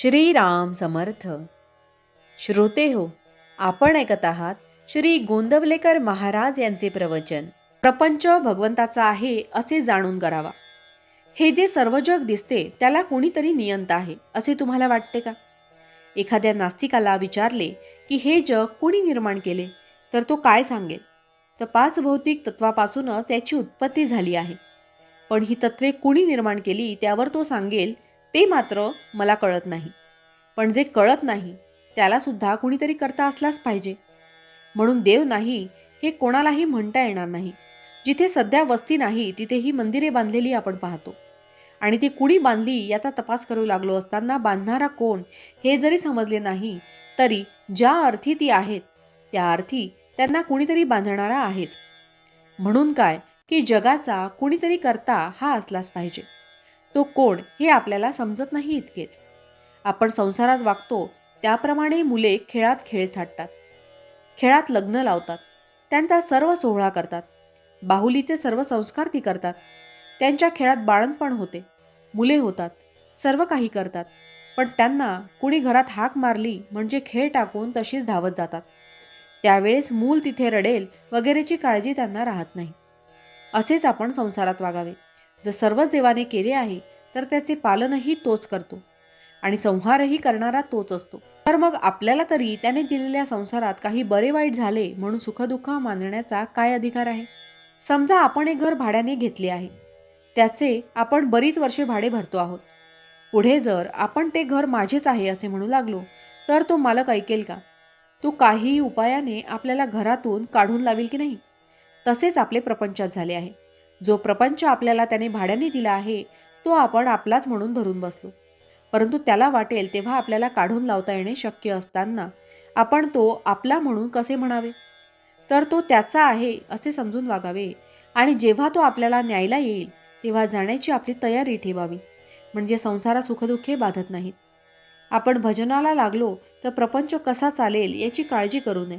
श्रीराम समर्थ. श्रोते हो आपण ऐकत आहात श्री गोंदवलेकर महाराज यांचे प्रवचन. प्रपंच भगवंताचा आहे असे जाणून करावा. हे जे सर्व जग दिसते त्याला कोणीतरी नियंत आहे असे तुम्हाला वाटते का? एखाद्या नास्तिकाला विचारले की हे जग कोणी निर्माण केले? तर तो काय सांगेल? तर पाच भौतिक तत्वापासूनच याची उत्पत्ती झाली आहे. पण ही तत्वे कुणी निर्माण केली त्यावर तो सांगेल ते मात्र मला कळत नाही. पण जे कळत नाही त्यालासुद्धा कुणीतरी करता असलाच पाहिजे. म्हणून देव नाही हे कोणालाही म्हणता येणार नाही. जिथे सध्या वस्ती नाही तिथे ही मंदिरे बांधलेली आपण पाहतो. आणि ती कुणी बांधली याचा तपास करू लागलो असताना बांधणारा कोण हे जरी समजले नाही तरी ज्या अर्थी ती आहेत त्या अर्थी त्यांना कुणीतरी बांधणारा आहेच. म्हणून काय की जगाचा कुणीतरी करता हा असलाच पाहिजे. तो कोण हे आपल्याला समजत नाही इतकेच. आपण संसारात वागतो त्याप्रमाणे मुले खेळात खेळ थाटतात. खेळात लग्न लावतात. त्यांचा सर्व सोहळा करतात. बाहुलीचे सर्व संस्कार ती करतात. त्यांच्या खेळात बाळणपण होते. मुले होतात. सर्व काही करतात. पण त्यांना कुणी घरात हाक मारली म्हणजे खेळ टाकून तशीच धावत जातात. त्यावेळेस मूल तिथे रडेल वगैरेची काळजी त्यांना राहत नाही. असेच आपण संसारात वागावे. जर सर्वच देवाने केले आहे तर त्याचे पालनही तोच करतो आणि संहारही करणारा तोच असतो. तर मग आपल्याला तरी त्याने दिलेल्या संसारात काही बरे वाईट झाले म्हणून सुखदुःख मानण्याचा काय अधिकार आहे? समजा आपण एक घर भाड्याने घेतले आहे. त्याचे आपण बरीच वर्षे भाडे भरतो आहोत. पुढे जर आपण ते घर माझेच आहे असे म्हणू लागलो तर तो मालक ऐकेल का? तो काहीही उपायाने आपल्याला घरातून काढून लावेल की नाही? तसेच आपले प्रपंचात झाले आहे. जो प्रपंच आपल्याला त्याने भाड्याने दिला आहे तो आपण आपलाच म्हणून धरून बसलो. परंतु त्याला वाटेल तेव्हा आपल्याला काढून लावता येणे शक्य असताना आपण तो आपला म्हणून कसे म्हणावे? तर तो त्याचा आहे असे समजून वागावे आणि जेव्हा तो आपल्याला न्यायला येईल तेव्हा जाण्याची आपली तयारी ठेवावी. म्हणजे संसारात सुखदुःखे बाधत नाहीत. आपण भजनाला लागलो तर प्रपंच कसा चालेल याची काळजी करू नये.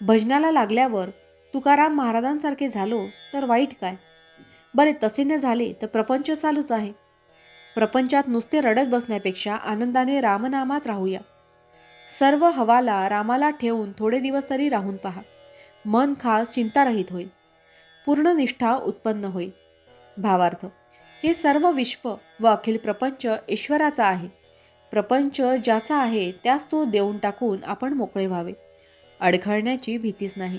भजनाला लागल्यावर तुकाराम महाराजांसारखे झालो तर वाईट काय? बरे तसे न झाले तर प्रपंच चालूच आहे. प्रपंचात नुसते रडत बसण्यापेक्षा आनंदाने रामनामात राहूया. सर्व हवाला रामाला ठेवून थोडे दिवस तरी राहून पहा. मन खास चिंतारहित होईल. पूर्ण निष्ठा उत्पन्न होईल. भावार्थ हे सर्व विश्व व अखिल प्रपंच ईश्वराचा आहे. प्रपंच ज्याचा आहे त्यास तो देऊन टाकून आपण मोकळे व्हावे. अडखळण्याची भीतीच नाही.